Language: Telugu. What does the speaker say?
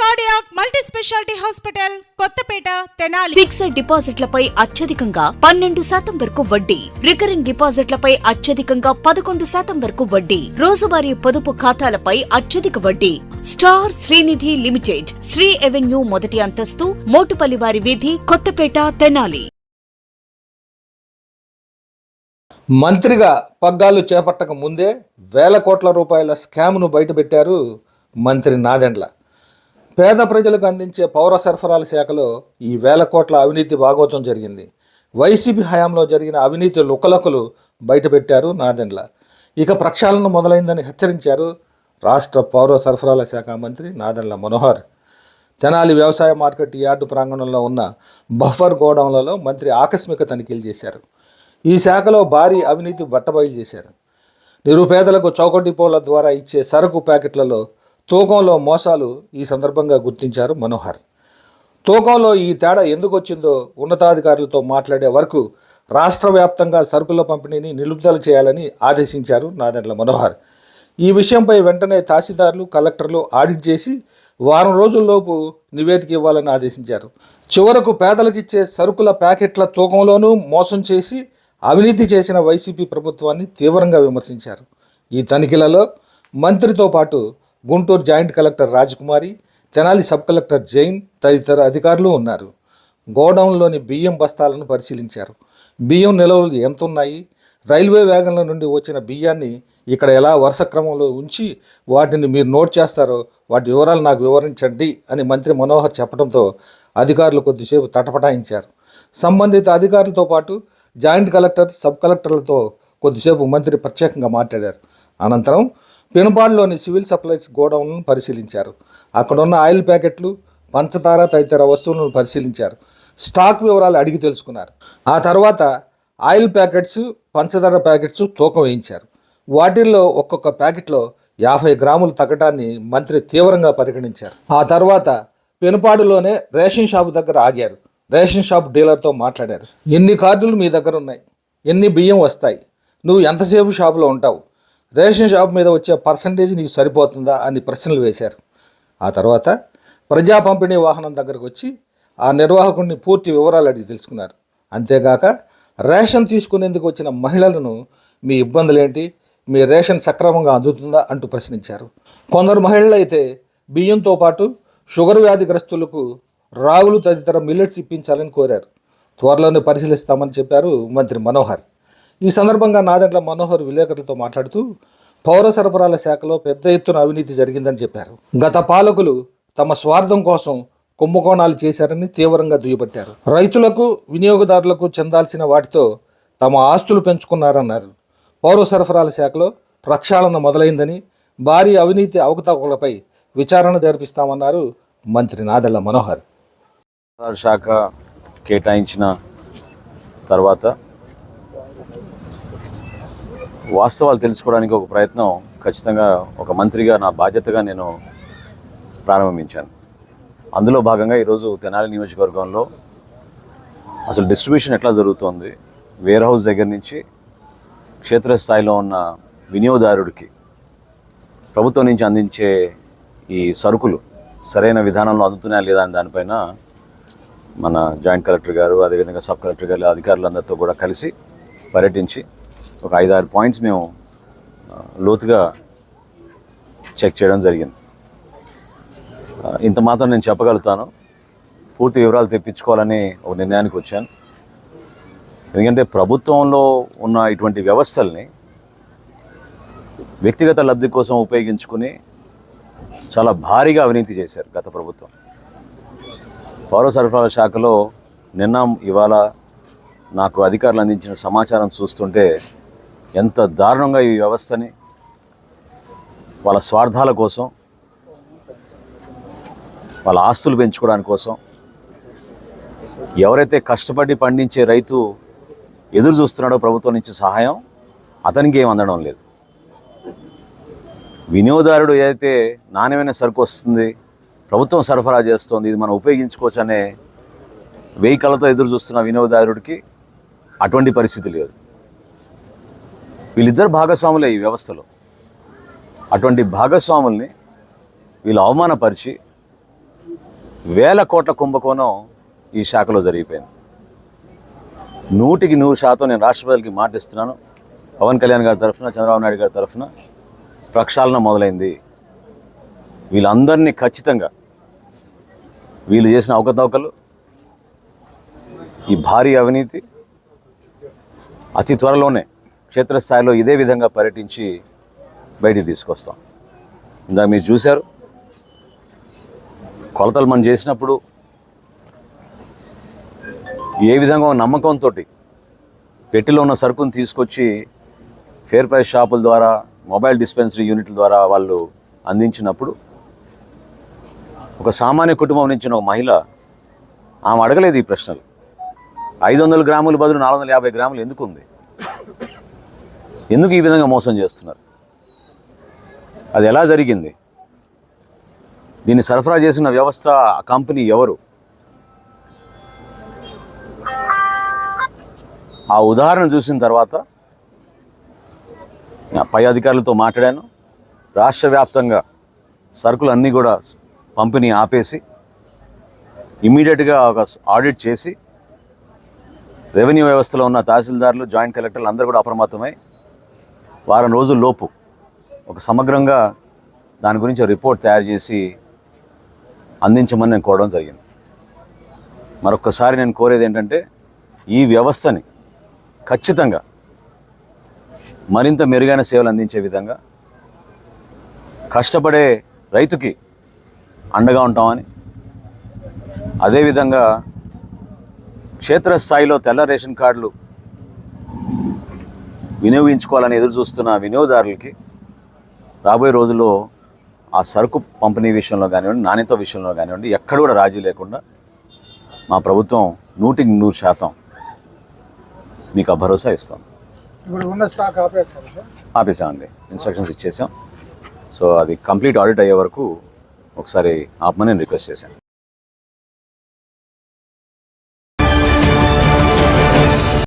Cardiac multi speciality hospital Kothapeta Tenali. Fixed డిపాజిట్లపై అత్యధికంగా పన్నెండు శాతం వరకు వడ్డీ. రికరింగ్ డిపాజిట్లపై అత్యధికంగా పదకొండు శాతం వరకు వడ్డీ. రోజువారీ పొదుపు ఖాతాలపై అత్యధిక వడ్డీ. Star Srinidhi limited Sri avenue మొదటి అంతస్తు మోటుపల్లివారి వీధి కొత్తపేట తెనాలి. మంత్రిగా పగ్గాలు చేపట్టక ముందే వేల కోట్ల రూపాయల స్కామ్ను బయటపెట్టారు మంత్రి నాదెండ్ల. పేద ప్రజలకు అందించే పౌర సరఫరాల శాఖలో ఈ వేల కోట్ల అవినీతి భాగోతం జరిగింది. వైసీపీ హయాంలో జరిగిన అవినీతి లుకలకులు బయటపెట్టారు నాదెండ్ల. ఇక ప్రక్షాళన మొదలైందని హెచ్చరించారు రాష్ట్ర పౌర సరఫరాల శాఖ మంత్రి నాదెండ్ల మనోహర్. తెనాలి వ్యవసాయ మార్కెట్ యార్డు ప్రాంగణంలో ఉన్న బఫర్ గోడౌన్లలో మంత్రి ఆకస్మిక తనిఖీలు చేశారు. ఈ శాఖలో భారీ అవినీతి బట్టబయలు చేశారు. నిరుపేదలకు చౌకటి డిపోల ద్వారా ఇచ్చే సరుకు ప్యాకెట్లలో తూకంలో మోసాలు ఈ సందర్భంగా గుర్తించారు మనోహర్. తూకంలో ఈ తేడా ఎందుకు వచ్చిందో ఉన్నతాధికారులతో మాట్లాడే వరకు రాష్ట్ర వ్యాప్తంగా సరుకుల పంపిణీని నిలుపుదల చేయాలని ఆదేశించారు నాదెండ్ల మనోహర్. ఈ విషయంపై వెంటనే తహసీల్దార్లు కలెక్టర్లు ఆడిట్ చేసి వారం రోజుల్లోపు నివేదిక ఇవ్వాలని ఆదేశించారు. చివరకు పేదలకు ఇచ్చే సరుకుల ప్యాకెట్ల తూకంలోనూ మోసం చేసి అవినీతి చేసిన వైసీపీ ప్రభుత్వాన్ని తీవ్రంగా విమర్శించారు. ఈ తనిఖీలలో మంత్రితో పాటు Guntur joint collector Rajakumari Tenali sub collector Jain తదితర అధికారులు ఉన్నారు. గోడౌన్లోని బియ్యం బస్తాలను పరిశీలించారు. బియ్యం నిల్వలు ఎంత ఉన్నాయి రైల్వే వ్యాగన్ల నుండి వచ్చిన బియ్యాన్ని ఇక్కడ ఎలా వరుస క్రమంలో ఉంచి వాటిని మీరు నోట్ చేస్తారో వాటి వివరాలు నాకు వివరించండి అని మంత్రి మనోహర్ చెప్పడంతో అధికారులు కొద్దిసేపు తటపటాయించారు. సంబంధిత అధికారులతో పాటు జాయింట్ కలెక్టర్ సబ్ కలెక్టర్లతో కొద్దిసేపు మంత్రి ప్రత్యేకంగా మాట్లాడారు. అనంతరం పెనుబాడులోని సివిల్ సప్లైస్ గోడౌన్లను పరిశీలించారు. అక్కడున్న ఆయిల్ ప్యాకెట్లు పంచదార తదితర వస్తువులను పరిశీలించారు. స్టాక్ వివరాలు అడిగి తెలుసుకున్నారు. ఆ తర్వాత ఆయిల్ ప్యాకెట్స్ పంచదార ప్యాకెట్స్ తూకం వేయించారు. వాటిల్లో ఒక్కొక్క ప్యాకెట్లో యాభై గ్రాములు తగ్గటాన్ని మంత్రి తీవ్రంగా పరిగణించారు. ఆ తర్వాత పెనుపాడులోనే రేషన్ షాపు దగ్గర ఆగారు. రేషన్ షాప్ డీలర్తో మాట్లాడారు. ఎన్ని కార్డులు మీ దగ్గర ఉన్నాయి? ఎన్ని బియ్యం వస్తాయి? నువ్వు ఎంతసేపు షాపులో ఉంటావు? రేషన్ షాప్ మీద వచ్చే పర్సంటేజ్ నీకు సరిపోతుందా అని ప్రశ్నలు వేశారు. ఆ తర్వాత ప్రజా పంపిణీ వాహనం దగ్గరకు వచ్చి ఆ నిర్వాహకుడిని పూర్తి వివరాలు అడిగి తెలుసుకున్నారు. అంతేగాక రేషన్ తీసుకునేందుకు వచ్చిన మహిళలను మీ ఇబ్బందులేంటి? మీ రేషన్ సక్రమంగా అందుతుందా అంటూ ప్రశ్నించారు. కొందరు మహిళలు అయితే బియ్యంతో పాటు షుగర్ వ్యాధిగ్రస్తులకు రాగులు తదితర మిల్లెట్స్ ఇప్పించాలని కోరారు. త్వరలోనే పరిశీలిస్తామని చెప్పారు మంత్రి మనోహర్. ఈ సందర్భంగా నాదెండ్ల మనోహర్ విలేకరులతో మాట్లాడుతూ పౌర సరఫరాల శాఖలో పెద్ద ఎత్తున అవినీతి జరిగిందని చెప్పారు. గత పాలకులు తమ స్వార్థం కోసం కుంభకోణాలు చేశారని తీవ్రంగా దుయ్యబట్టారు. రైతులకు వినియోగదారులకు చెందాల్సిన వాటితో తమ ఆస్తులు పెంచుకున్నారన్నారు. పౌర సరఫరాల శాఖలో ప్రక్షాళన మొదలైందని భారీ అవినీతి అవకతవకలపై విచారణ జరిపిస్తామన్నారు మంత్రి నాదెళ్ళ మనోహర్. శాఖ కేటాయించిన తర్వాత వాస్తవాలు తెలుసుకోవడానికి ఒక ప్రయత్నం ఖచ్చితంగా ఒక మంత్రిగా నా బాధ్యతగా నేను ప్రారంభించాను. అందులో భాగంగా ఈరోజు తెనాలి నియోజకవర్గంలో అసలు డిస్ట్రిబ్యూషన్ ఎట్లా జరుగుతోంది? వేర్ హౌస్ దగ్గర నుంచి క్షేత్రస్థాయిలో ఉన్న వినియోగదారుడికి ప్రభుత్వం నుంచి అందించే ఈ సరుకులు సరైన విధానంలో అందుతున్నాయా లేదా అని దానిపైన మన జాయింట్ కలెక్టర్ గారు అదేవిధంగా సబ్ కలెక్టర్ గారు అధికారులందరితో కూడా కలిసి పర్యటించి ఒక ఐదు ఆరు పాయింట్స్ మేము లోతుగా చెక్ చేయడం జరిగింది. ఇంత మాత్రం నేను చెప్పగలుగుతాను. పూర్తి వివరాలు తెప్పించుకోవాలని ఒక నిర్ణయానికి వచ్చాను. ఎందుకంటే ప్రభుత్వంలో ఉన్న ఇటువంటి వ్యవస్థల్ని వ్యక్తిగత లబ్ధి కోసం ఉపయోగించుకుని చాలా భారీగా అవినీతి చేశారు గత ప్రభుత్వం. పౌర సరఫరాల శాఖలో నిన్న ఇవాళ నాకు అధికారులు అందించిన సమాచారం చూస్తుంటే ఎంత దారుణంగా ఈ వ్యవస్థని వాళ్ళ స్వార్థాల కోసం వాళ్ళ ఆస్తులు పెంచుకోవడానికి కోసం ఎవరైతే కష్టపడి పండించే రైతు ఎదురు చూస్తున్నాడో ప్రభుత్వం నుంచి సహాయం అతనికి ఏం అందడం లేదు. వినియోగదారుడు ఏదైతే నాణ్యమైన సరుకు వస్తుంది ప్రభుత్వం సరఫరా చేస్తుంది ఇది మనం ఉపయోగించుకోవచ్చు అనే వెయ్యి కళ్ళతో ఎదురు చూస్తున్న వినియోగదారుడికి అటువంటి పరిస్థితి లేదు. వీళ్ళిద్దరు భాగస్వాములే ఈ వ్యవస్థలో. అటువంటి భాగస్వాముల్ని వీళ్ళు అవమానపరిచి వేల కోట్ల కుంభకోణం ఈ శాఖలో జరిగిపోయింది. నూటికి నూరు శాతం నేను రాష్ట్రపతికి మాటిస్తున్నాను పవన్ కళ్యాణ్ గారి తరఫున చంద్రబాబు నాయుడు గారి తరఫున ప్రక్షాళన మొదలైంది. వీళ్ళందరినీ ఖచ్చితంగా వీళ్ళు చేసిన అవకతవకలు ఈ భారీ అవినీతి అతి త్వరలోనే క్షేత్రస్థాయిలో ఇదే విధంగా పర్యటించి బయటికి తీసుకొస్తాం. ఇందాక మీరు చూశారు కొలతలు మనం చేసినప్పుడు ఏ విధంగా నమ్మకంతో పెట్టిలో ఉన్న సరుకును తీసుకొచ్చి ఫేర్ ప్రైస్ షాపుల ద్వారా మొబైల్ డిస్పెన్సరీ యూనిట్ల ద్వారా వాళ్ళు అందించినప్పుడు ఒక సామాన్య కుటుంబం నుంచి ఒక మహిళ ఆమె అడగలేదు ఈ ప్రశ్నలు. ఐదు వందల గ్రాముల బదులు నాలుగు వందల యాభై గ్రాములు ఎందుకు ఉంది ఎందుకు ఈ విధంగా మోసం చేస్తున్నారు? అది ఎలా జరిగింది? దీన్ని సరఫరా చేసిన వ్యవస్థ ఆ కంపెనీ ఎవరు? ఆ ఉదాహరణ చూసిన తర్వాత పై అధికారులతో మాట్లాడాను. రాష్ట్ర వ్యాప్తంగా సరుకులు అన్నీ కూడా పంపిణీ ఆపేసి ఇమీడియట్గా ఒక ఆడిట్ చేసి రెవెన్యూ వ్యవస్థలో ఉన్న తహసీల్దారులు జాయింట్ కలెక్టర్లు అందరూ కూడా అప్రమత్తమై వారం రోజుల లోపు ఒక సమగ్రంగా దాని గురించి రిపోర్ట్ తయారు చేసి అందించమని నేను కోరడం జరిగింది. మరొకసారి నేను కోరేది ఏంటంటే ఈ వ్యవస్థని ఖచ్చితంగా మరింత మెరుగైన సేవలు అందించే విధంగా కష్టపడే రైతుకి అండగా ఉంటామని అదేవిధంగా క్షేత్రస్థాయిలో తెల్ల రేషన్ కార్డులు వినియోగించుకోవాలని ఎదురు చూస్తున్న వినియోగదారులకి రాబోయే రోజుల్లో ఆ సరుకు పంపిణీ విషయంలో కానివ్వండి నాణ్యత విషయంలో కానివ్వండి ఎక్కడ కూడా రాజీ లేకుండా మా ప్రభుత్వం నూటికి నూరు శాతం మీకు ఆ భరోసా ఇస్తాం. ఇప్పుడు ఉన్న స్టాక్ ఆపేస్తారు సార్? ఆపేసామండి. ఇన్స్ట్రక్షన్స్ ఇచ్చేసాం. సో అది కంప్లీట్ ఆడిట్ అయ్యే వరకు ఒకసారి ఆపమని నేను రిక్వెస్ట్ చేశాను.